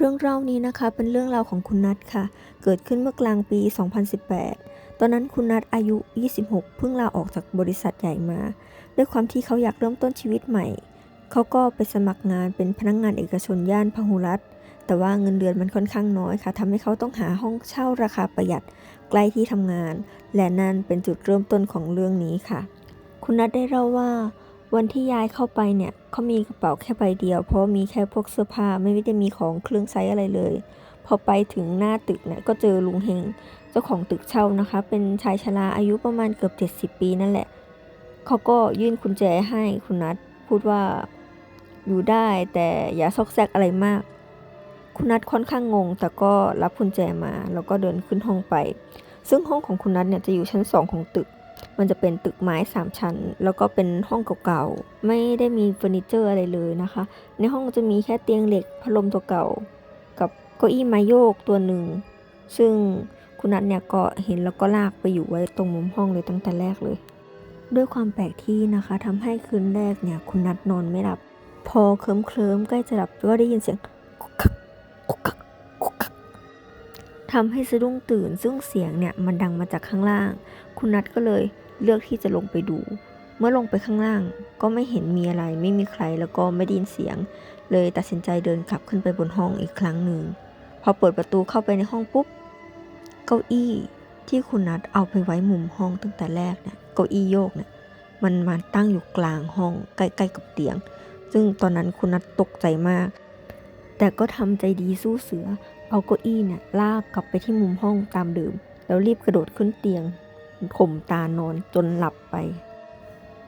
เรื่องเล่านี้นะคะเป็นเรื่องราวของคุณนัทค่ะ เกิดขึ้นเมื่อกลางปี 2018 ตอนนั้นคุณนัทอายุ 26 เพิ่งลาออกจากบริษัทใหญ่มา ด้วยความที่เขาอยากเริ่มต้นชีวิตใหม่ เขาก็ไปสมัครงานเป็นพนักงงานเอกชนย่านพหุรัตแต่ว่าเงินเดือนมันค่อนข้างน้อยค่ะทำให้เขาต้องหาห้องเช่าราคาประหยัดใกล้ที่ทำงาน และนั่นเป็นจุดเริ่มต้นของเรื่องนี้ค่ะ คุณนัทได้เล่าว่า วันที่ย้ายเข้าไปเนี่ยเขามีกระเป๋าแค่ใบเดียว เพราะมีแค่พวกเสื้อผ้าไม่ได้มีของเครื่องใช้อะไรเลย พอไปถึงหน้าตึกเนี่ยก็เจอลุงเฮงเจ้าของตึกเช่านะคะ เป็นชายชราอายุประมาณเกือบ 70 ปีนั่นแหละเขาก็ยื่นกุญแจให้คุณนัทพูดว่าอยู่ได้แต่อย่าซอกแซกอะไรมาก คุณนัทค่อนข้างงง แต่ก็รับกุญแจมา แล้วก็เดินขึ้นห้องไป ซึ่งห้องของคุณนัทเนี่ยจะอยู่ชั้นสองของตึก มันจะเป็นตึกไม้สามชั้น แล้วก็เป็นห้องเก่าๆ ไม่ได้มีเฟอร์นิเจอร์อะไรเลยนะคะ ในห้องจะมีแค่เตียงเหล็กพัดลมตัวเก่า กับเก้าอี้ไม้โยกตัวหนึ่ง ซึ่งคุณนัทเนี่ยก็เห็นแล้วก็ลากไปอยู่ไว้ตรงมุมห้องเลยตั้งแต่แรกเลย ด้วยความแปลกที่นะคะทำให้คืนแรกเนี่ยคุณนัทนอนไม่หลับ พอเคลิ้มเคลิ้มๆใกล้จะหลับก็ได้ยินเสียง ทำให้สะดุ้งตื่นซึ่งเสียงเนี่ยมันดังมาจากข้างล่าง คุณนัทก็เลยเลือกที่จะลงไปดู เมื่อลงไปข้างล่างก็ไม่เห็นมีอะไร ไม่มีใครแล้วก็ไม่ได้ยินเสียง เลยตัดสินใจเดินกลับขึ้นไปบนห้องอีกครั้งหนึ่งพอเปิดประตูเข้าไปในห้องปุ๊บ เก้าอี้ที่คุณนัทเอาไปไว้มุมห้องตั้งแต่แรกเนี่ยเก้าอี้โยกเนี่ยมันมาตั้งอยู่กลางห้องใกล้ๆกับเตียง ซึ่งตอนนั้นคุณนัทตกใจมาก แต่ก็ทำใจดีสู้เสือ เอาเก้าอี้เนี่ยลากกลับไปที่มุมห้องตามเดิม แล้วรีบกระโดดขึ้นเตียงข่มตานอนจนหลับไป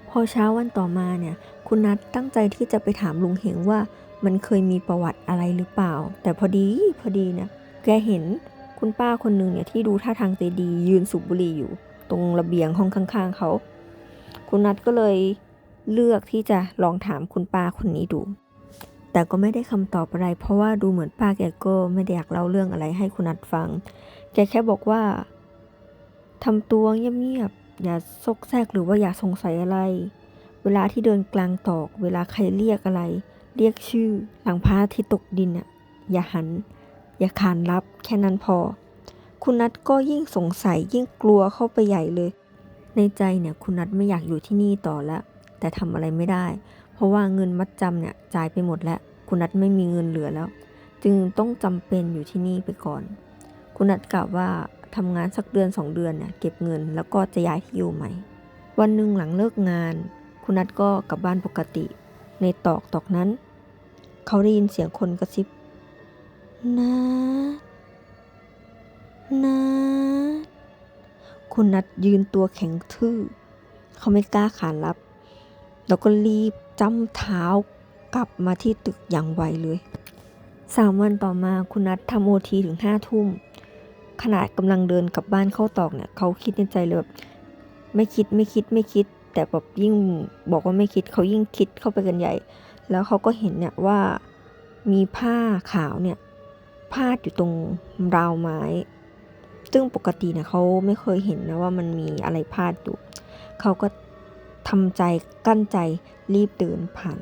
พอเช้าวันต่อมาเนี่ย คุณนัทตั้งใจที่จะไปถามลุงเหงว่า มันเคยมีประวัติอะไรหรือเปล่า แต่พอดีพอดีเนี่ยแกเห็นคุณป้าคนหนึ่งเนี่ยที่ดูท่าทางใจดียืนสูบบุหรี่อยู่ ตรงระเบียงห้องข้าง ๆเขา คุณนัทก็เลยเลือกที่จะลองถามคุณป้าคนนี้ดู แต่ก็ไม่ได้คำตอบอะไร เพราะว่าดูเหมือนป้าแกก็ไม่ได้อยากเล่าเรื่องอะไรให้คุณนัทฟัง แกแค่บอกว่าทำตัวเงียบๆอย่าซกแซกหรือว่าอย่าสงสัยอะไร เวลาที่เดินกลางตอก เวลาใครเรียกอะไร เรียกชื่อ หลังพระอาทิตย์ตกดินอะอย่าหัน อย่าขานรับ แค่นั้นพอ คุณนัทก็ยิ่งสงสัยยิ่งกลัวเข้าไปใหญ่เลย ในใจเนี่ยคุณนัทไม่อยากอยู่ที่นี่ต่อแล้วแต่ทำอะไรไม่ได้ ราะว่าเงินมัดจำเนี่ยจ่ายไปหมดแล้ว คุณนัทไม่มีเงินเหลือแล้ว จึงต้องจำเป็นอยู่ที่นี่ไปก่อน คุณนัทกล่าวว่าทำงานสักเดือนสองเดือนเนี่ยเก็บเงินแล้วก็จะย้ายที่อยู่ใหม่ วันหนึ่งหลังเลิกงาน คุณนัทก็กลับบ้านปกติ ในตอกตอกนั้น เขาได้ยินเสียงคนกระซิบนะนะคุณนัทยืนตัวแข็งทื่อ เขาไม่กล้าขานรับ แล้วก็รีบจ้ำเท้ากลับมาที่ตึกอย่างไวเลยสามวันต่อมาคุณนัททำโอทีถึงห้าทุ่มขณะกำลังเดินกลับบ้านเข้าตอกเนี่ยเขาคิดในใจเลยแบบไม่คิดไม่คิดไม่คิด แต่แบบยิ่งบอกว่าไม่คิดเขายิ่งคิดเข้าไปกันใหญ่ แล้วเขาก็เห็นเนี่ยว่ามีผ้าขาวเนี่ยพาดอยู่ตรงราวไม้ ซึ่งปกติเนี่ยเขาไม่เคยเห็นนะว่ามันมีอะไรพาดอยู่เขาก็ ทำใจกั้นใจรีบเดินผ่าน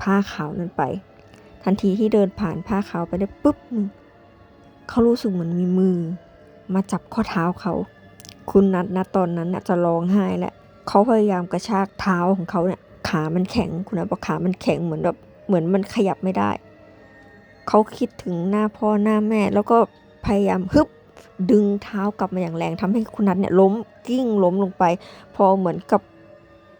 ผ้าขาวนั้นไป ทันทีที่เดินผ่านผ้าขาวไปได้ปุ๊บนึงเขารู้สึกเหมือนมีมือ มาจับข้อเท้าเขา คุณนัทนะตอนนั้นน่ะจะร้องไห้แล้วเขาพยายามกระชากเท้าของเขาเนี่ยขามันแข็งคุณนัทบอกขามันแข็งเหมือนแบบเหมือนมันขยับไม่ได้ เขาคิดถึงหน้าพ่อหน้าแม่ แล้วก็พยายามฮึบดึงเท้ากลับมาอย่างแรงทำให้คุณนัทเนี่ยล้มกิ้งล้มลงไป พอเหมือนกับ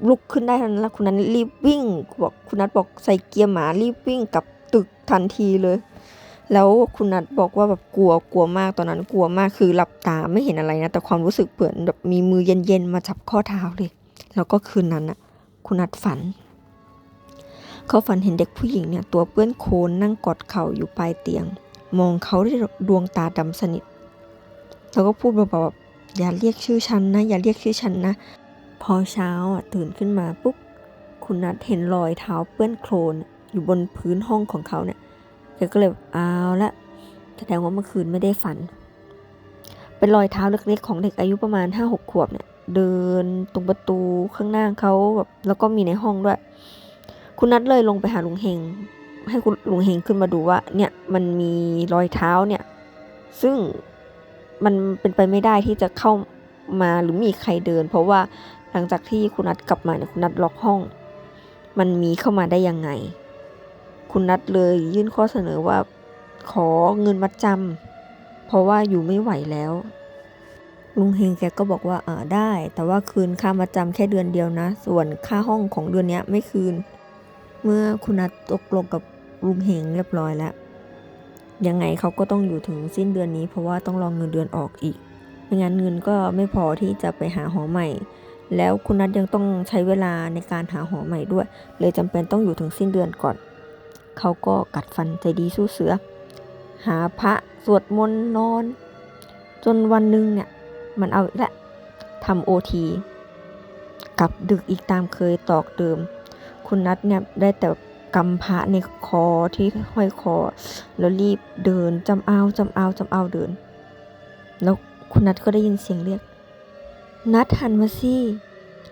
ลุกขึ้นได้ทันนั้นแล้วคุณนัทรีบวิ่งบอกคุณนัทบอกใส่เกียร์หมารีบวิ่งกลับตึกทันทีเลย แล้วคุณนัทบอกว่าแบบกลัวกลัวมากตอนนั้นกลัวมากคือหลับตาไม่เห็นอะไรนะ แต่ความรู้สึกเหมือนแบบมีมือเย็นๆมาจับข้อเท้าเลย แล้วก็คืนนั้นน่ะคุณนัทฝัน เขาฝันเห็นเด็กผู้หญิงเนี่ยตัวเปื้อนโคลนนั่งกอดเข่าอยู่ปลายเตียง มองเขาด้วยดวงตาดำสนิทแล้วก็พูดเบาๆแบบอย่าเรียกชื่อฉันนะ อย่าเรียกชื่อฉันนะ พอเช้าตื่นขึ้นมาปุ๊บคุณนัทเห็นรอยเท้าเปื้อนโคลนอยู่บนพื้นห้องของเขาเนี่ยแกก็เลยเอาละแสดงว่าเมื่อคืนไม่ได้ฝัน เป็นรอยเท้าเล็กๆของเด็กอายุประมาณห้าหกขวบเนี่ยเดินตรงประตูข้างหน้าเขาแบบแล้วก็มีในห้องด้วย คุณนัทเลยลงไปหาลุงเฮง ให้คุณลุงเฮงขึ้นมาดูว่า เนี่ยมันมีรอยเท้าเนี่ย ซึ่งมันเป็นไปไม่ได้ที่จะเข้ามาหรือมีใครเดิน เพราะว่า หลังจากที่คุณนัดกลับมาเนี่ยคุณนัดล็อกห้อง มันมีเข้ามาได้ยังไง คุณนัดเลยยื่นข้อเสนอว่าขอเงินมัดจำเพราะว่าอยู่ไม่ไหวแล้วลุงเฮงแกก็บอกว่าเออได้ แต่ว่าคืนค่ามาจำแค่เดือนเดียวนะ ส่วนค่าห้องของเดือนนี้ไม่คืน เมื่อคุณนัดตกลงกับลุงเฮงเรียบร้อยแล้ว ยังไงเขาก็ต้องอยู่ถึงสิ้นเดือนนี้ เพราะว่าต้องรองเงินเดือนออกอีกไม่งั้นเงินก็ไม่พอที่จะไปหาหอใหม่ แล้วคุณนัทยังต้องใช้เวลาในการหาหอใหม่ด้วย เลยจำเป็นต้องอยู่ถึงสิ้นเดือนก่อน เขาก็กัดฟันใจดีสู้เสือ หาพระสวดมนต์นอน จนวันหนึ่งเนี่ย มันเอาและทำโอทีกลับดึกอีกตามเคยตอกเดิม คุณนัทเนี่ยได้แต่กำพระในคอที่ห้อยคอ แล้วรีบเดินจำเอาจำเอาจำเอาเดิน แล้วคุณนัทก็ได้ยินเสียงเรียก นัดหันมาสิ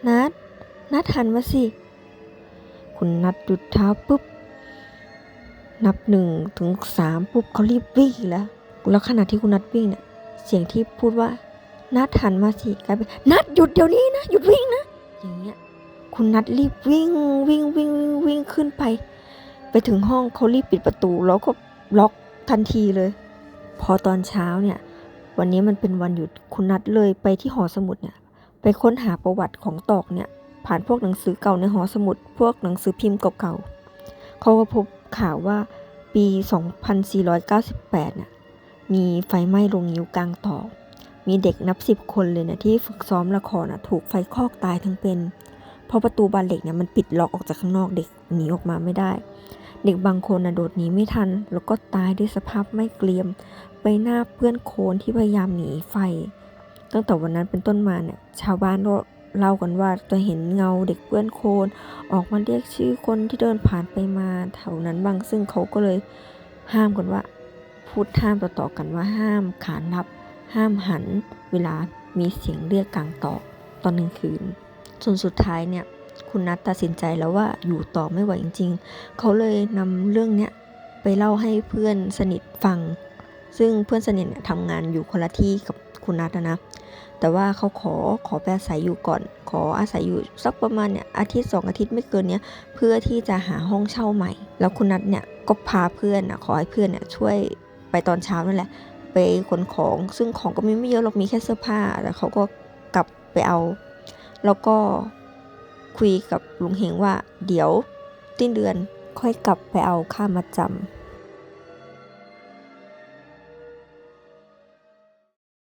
นัด นัดหันมาสิ คุณนัดหยุดเท้าปุ๊บ นับหนึ่งถึงสามปุ๊บเขารีบวิ่งแล้ว แล้วขณะที่คุณนัดวิ่งเนี่ย เสียงที่พูดว่า นัดหันมาสิกลายเป็นนัดหยุดเดี๋ยวนี้นะ หยุดวิ่งนะ อย่างเงี้ย คุณนัดรีบวิ่งวิ่งวิ่งวิ่งวิ่งขึ้นไป ไปถึงห้องเขารีบปิดประตู แล้วก็ล็อกทันทีเลย พอตอนเช้าเนี่ยวันนี้มันเป็นวันหยุดคุณนัดเลยไปที่หอสมุดเนี่ย ไปค้นหาประวัติของตอกเนี่ย ผ่านพวกหนังสือเก่าในหอสมุด พวกหนังสือพิมพ์เก่าๆเขาก็พบข่าวว่าปี 2498น่ะมีไฟไหม้โรงงิ้วกลางตอก มีเด็กนับสิบคนเลยนะที่ฝึกซ้อมละครน่ะถูกไฟคลอกตายทั้งเป็น เพราะประตูบานเหล็กเนี่ยมันปิดล็อกออกจากข้างนอกเด็กหนีออกมาไม่ได้ เด็กบางคนน่ะโดดหนีไม่ทัน แล้วก็ตายด้วยสภาพไม่เกรียม ใบหน้าเปื้อนโคลนที่พยายามหนีไฟ ตั้งแต่วันนั้นเป็นต้นมาเนี่ยชาวบ้านก็เล่ากันว่าจะเห็นเงาเด็กเปื้อนโคลนออกมาเรียกชื่อคนที่เดินผ่านไปมาแถวนั้นบ้างซึ่งเขาก็เลยห้ามกันว่าพูดห้ามต่อๆกันว่าห้ามขานรับ ห้ามหันเวลามีเสียงเรียกกลางตอกตอนกลางคืนจนสุดท้ายเนี่ยคุณนัทตัดสินใจแล้วว่าอยู่ต่อไม่ไหวจริง ๆ เขาเลยนำเรื่องเนี้ยไปเล่าให้เพื่อนสนิทฟัง ซึ่งเพื่อนสนิทเนี่ยทำงานอยู่คนละที่กับ คุณนัทนะนะ แต่ว่าเขาขอขอไปอาศัยอยู่ก่อน ขออาศัยอยู่สักประมาณเนี่ยอาทิตย์สองอาทิตย์ไม่เกินเนี้ยเพื่อที่จะหาห้องเช่าใหม่ แล้วคุณนัทเนี่ยก็พาเพื่อนนะขอให้เพื่อนเนี่ยช่วยไปตอนเช้านั่นแหละ ไปขนของซึ่งของก็มีไม่เยอะหรอกมีแค่เสื้อผ้าแต่เขาก็กลับไปเอา แล้วก็คุยกับลุงเฮงว่า เดี๋ยว สิ้นเดือนค่อยกลับไปเอาค่ามาจำ